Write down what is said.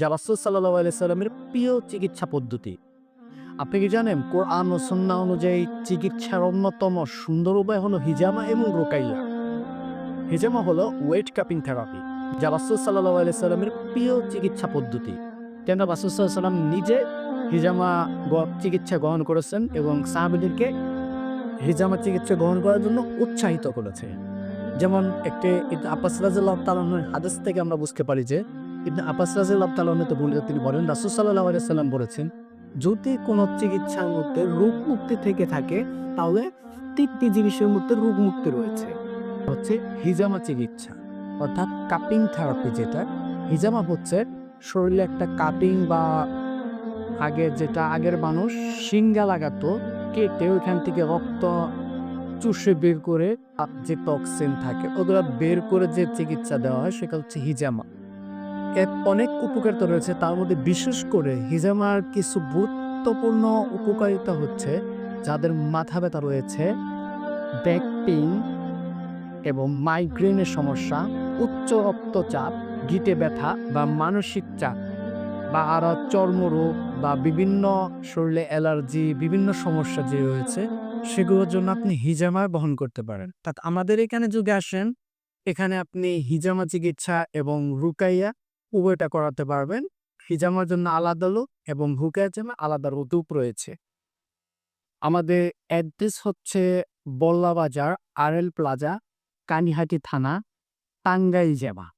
যা রাসুল সাল্লাহ আলাইসাল্লামের প্রিয় চিকিৎসা পদ্ধতি। আপনি কি জানেন, কোরআন ও সন্না অনুযায়ী চিকিৎসার অন্যতম সুন্দর উপায় হলো হিজামা এবং রোকাইয়া। হিজামা হলো ওয়েট কাপিং থেরাপি, যা রাসুল সাল্লাহ আলাইসাল্লামের প্রিয় চিকিৎসা পদ্ধতি। কেন রাসুল সাল্লাম নিজে হিজামা চিকিৎসা গ্রহণ করেছেন এবং সাহাবিদেরকে হিজামা চিকিৎসা গ্রহণ করার জন্য উৎসাহিত করেছে। যেমন একটি আব্বাস রাজিল্লাহ তালানের হাদিস থেকে আমরা বুঝতে পারি যে ইবনে আব্বাস রাজিল্লাহ তালাহতে বলে, তিনি বলেন, রাসুল সাল্লাহ সাল্লাম বলেছেন, যদি কোনো চিকিৎসার মধ্যে রোগ মুক্তি থেকে থাকে, তাহলে তিনটি জিনিসের মধ্যে রোগ মুক্তি রয়েছে। হচ্ছে হিজামা চিকিৎসা, অর্থাৎ কাপিং থেরাপি যেটা। হিজামা হচ্ছে শরীরে একটা কাপিং বা আগে যেটা আগের মানুষ সিঙ্গা লাগাতো, কেটে ওইখান থেকে রক্ত চুষে বের করে, যে টক্সিন থাকে, ওগুলো বের করে যে চিকিৎসা দেওয়া হয়, সেটা হচ্ছে হিজামা। অনেক উপকারিতা রয়েছে। তার মধ্যে বিশেষ করে হিজামার কিছু গুরুত্বপূর্ণ উপকারিতা হচ্ছে যাদের মাথা ব্যথা রয়েছে ব্যাক পেইন এবং মাইগ্রেনের সমস্যা, উচ্চ রক্তচাপ, গিটে ব্যথা বা মানসিক চাপ বা আরও চর্মরোগ বা বিভিন্ন শরীরে অ্যালার্জি, বিভিন্ন সমস্যা যে রয়েছে, সেগুলোর জন্য আপনি হিজামা বহন করতে পারেন। তা আমাদের এখানে যুগে আসেন, এখানে আপনি হিজামা চিকিৎসা এবং রুকাইয়া উভয়টা করাতে পারবেন। হিজামার জন্য আলাদা লোক এবং হুকের জন্য আলাদা রুতুপ রয়েছে। আমাদের অ্যাড্রেস হচ্ছে বল্লা বাজার আর এল প্লাজা কানিহাটি থানা, টাঙ্গাইল জেলা।